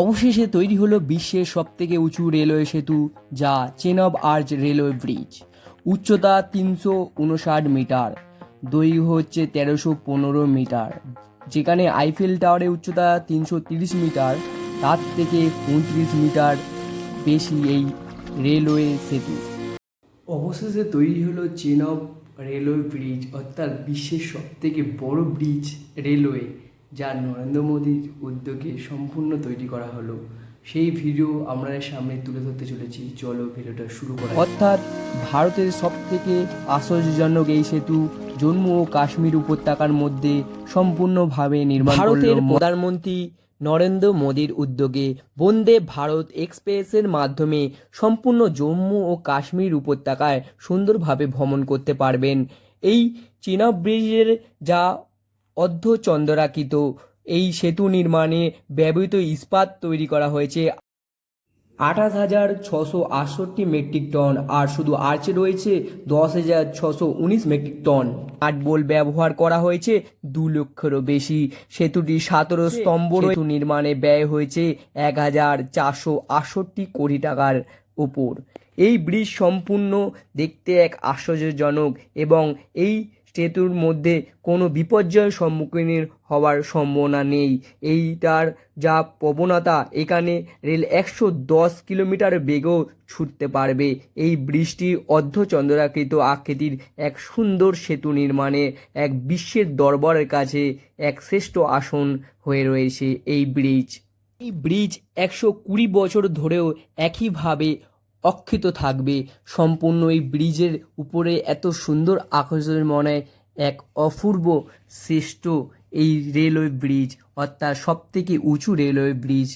অবশেষে তৈরি হলো বিশ্বের সবথেকে উঁচু রেলওয়ে সেতু, যা Chenab arch railway bridge. উচ্চতা তিনশো উনষাট মিটার, দৈর্ঘ্য হচ্ছে তেরোশো পনেরো মিটার। যেখানে আইফেল টাওয়ারের উচ্চতা তিনশো তিরিশ মিটার, তার থেকে উনত্রিশ মিটার বেশি এই রেলওয়ে সেতু। অবশেষে তৈরি হলো চেন অফ রেলওয়ে ব্রিজ, অর্থাৎ বিশ্বের সব থেকে বড় ব্রিজ রেলওয়ে। যা নরেন্দ্র মোদীর উদ্যোগে সম্পূর্ণ তৈরি করা হলো। সেই ভিডিও আমরা সামনে তুলে ধরতে চলেছি। চলো ভিডিওটা শুরু করা অর্থাৎ ভারতের সব থেকে আশ্চর্যজনক এই সেতু জম্মু ও কাশ্মীর উপত্যকার মধ্যে সম্পূর্ণভাবে নির্মাণ ভারতের প্রধানমন্ত্রী নরেন্দ্র মোদীর উদ্যোগে বন্দে ভারত এক্সপ্রেসের মাধ্যমে সম্পূর্ণ জম্মু ও কাশ্মীর উপত্যকায় সুন্দরভাবে ভ্রমণ করতে পারবেন। এই চীনা ব্রিজের যা অর্ধচন্দ্রাকৃত এই সেতু নির্মাণে ব্যবহৃত ইস্পাত তৈরি করা হয়েছে। আঠাশ হাজার ছশো আটষট্টি মেট্রিক টন আর শুধু আর্চে রয়েছে দশ হাজার ছশো উনিশ মেট্রিক টন। কাঠবোল ব্যবহার করা হয়েছে দু লক্ষেরও বেশি। সেতুটি সতেরো স্তম্ভ সেতু নির্মাণে ব্যয় হয়েছে এক হাজার চারশো আটষট্টি কোটি টাকার উপর। এই ব্রিজ সম্পূর্ণ দেখতে এক আশ্চর্যজনক এবং এই সেতুর মধ্যে কোনো বিপর্যয়ের সম্মুখীন হওয়ার সম্ভাবনা নেই। এইটার যা প্রবণতা, এখানে রেল একশো দশ কিলোমিটার বেগেও ছুটতে পারবে। এই ব্রিজটি অর্ধচন্দ্রাকৃত আকৃতির এক সুন্দর সেতু নির্মাণে এক বিশ্বের দরবারের কাছে এক শ্রেষ্ঠ আসন হয়ে রয়েছে এই ব্রিজ। এই ব্রিজ একশো কুড়ি বছর ধরেও একইভাবে অক্ষিত থাকবে। সম্পূর্ণ এই ব্রিজের উপরে এত সুন্দর আকর্ষণের মনে এক অপূর্ব শ্রেষ্ঠ এই রেলওয়ে ব্রিজ, অর্থাৎ সবথেকে উঁচু রেলওয়ে ব্রিজ।